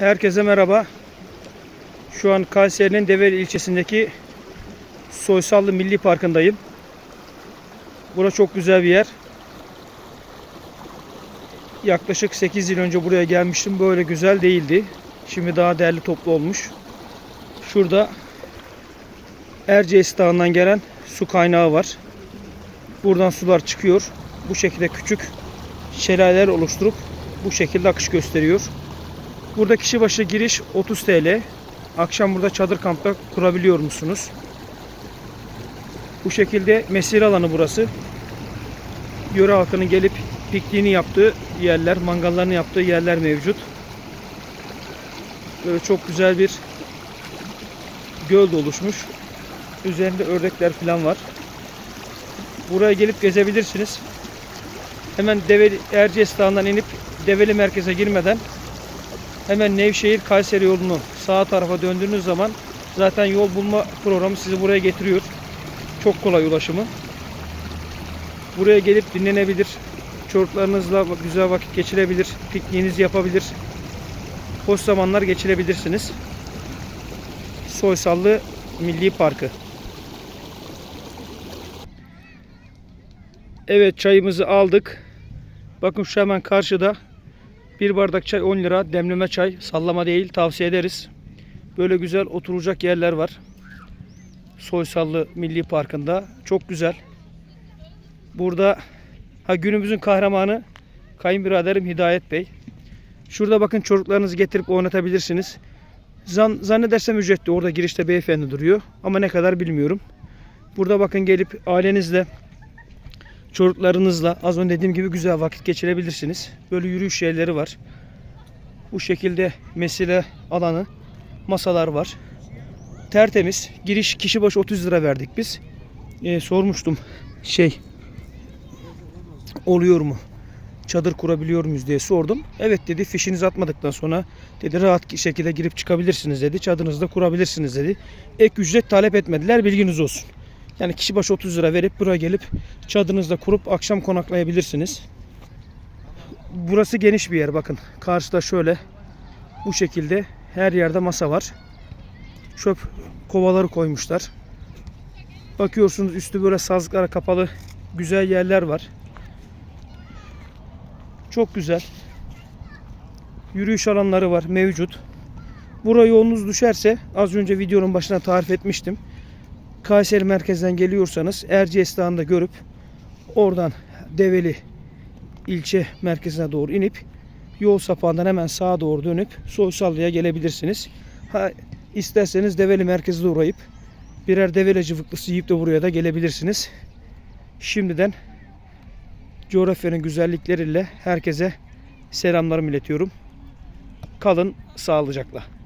Herkese merhaba. Şu an Kayseri'nin Develi ilçesindeki Soysallı Milli Parkı'ndayım. Burası çok güzel bir yer. Yaklaşık 8 yıl önce buraya gelmiştim. Böyle güzel değildi. Şimdi daha değerli toplu olmuş. Şurada Erciyes Dağı'ndan gelen su kaynağı var. Buradan sular çıkıyor. Bu şekilde küçük şelaleler oluşturup bu şekilde akış gösteriyor. Burada kişi başı giriş 30 TL. Akşam burada çadır kampta kurabiliyor musunuz? Bu şekilde mesire alanı burası. Yöre halkının gelip pikniğini yaptığı yerler, mangallarını yaptığı yerler mevcut. Böyle çok güzel bir göl de oluşmuş. Üzerinde ördekler falan var. Buraya gelip gezebilirsiniz. Hemen Develi Erciyes Dağı'ndan inip Develi merkeze girmeden hemen Nevşehir Kayseri yolunu sağ tarafa döndüğünüz zaman zaten yol bulma programı sizi buraya getiriyor. Çok kolay ulaşımı. Buraya gelip dinlenebilir. Çocuklarınızla güzel vakit geçirebilir. Pikniğinizi yapabilir. Hoş zamanlar geçirebilirsiniz. Soysallı Milli Parkı. Evet çayımızı aldık. Bakın şu hemen karşıda bir bardak çay 10 lira. Demleme çay. Sallama değil. Tavsiye ederiz. Böyle güzel oturacak yerler var. Soysallı Milli Parkı'nda. Çok güzel. Burada ha günümüzün kahramanı kayınbiraderim Hidayet Bey. Şurada bakın çocuklarınızı getirip oynatabilirsiniz. Zan, zannedersem ücretli. Orada girişte beyefendi duruyor. Ama ne kadar bilmiyorum. Burada bakın gelip ailenizle çocuklarınızla az önce dediğim gibi güzel vakit geçirebilirsiniz. Böyle yürüyüş yerleri var. Bu şekilde mesire alanı, masalar var. Tertemiz. Giriş kişi başı 30 lira verdik biz. Ee, sormuştum şey oluyor mu? Çadır kurabiliyor muyuz diye sordum. Evet dedi fişinizi atmadıktan sonra dedi rahat şekilde girip çıkabilirsiniz dedi. Çadırınızda kurabilirsiniz dedi. Ek ücret talep etmediler bilginiz olsun. Yani kişi başı 30 lira verip buraya gelip çadırınızda kurup akşam konaklayabilirsiniz. Burası geniş bir yer bakın. Karşıda şöyle bu şekilde her yerde masa var. Çöp kovaları koymuşlar. Bakıyorsunuz üstü böyle sazlıklara kapalı güzel yerler var. Çok güzel. Yürüyüş alanları var mevcut. Buraya yolunuz düşerse az önce videonun başına tarif etmiştim. Kayseri merkezden geliyorsanız Erciyes Dağı'nda görüp oradan Develi ilçe merkezine doğru inip yol sapağından hemen sağa doğru dönüp Soysallı'ya gelebilirsiniz. Ha, isterseniz Develi merkezde uğrayıp birer Develi cıvıklısı yiyip de buraya da gelebilirsiniz. Şimdiden coğrafyanın güzellikleriyle herkese selamlarımı iletiyorum. Kalın sağlıcakla.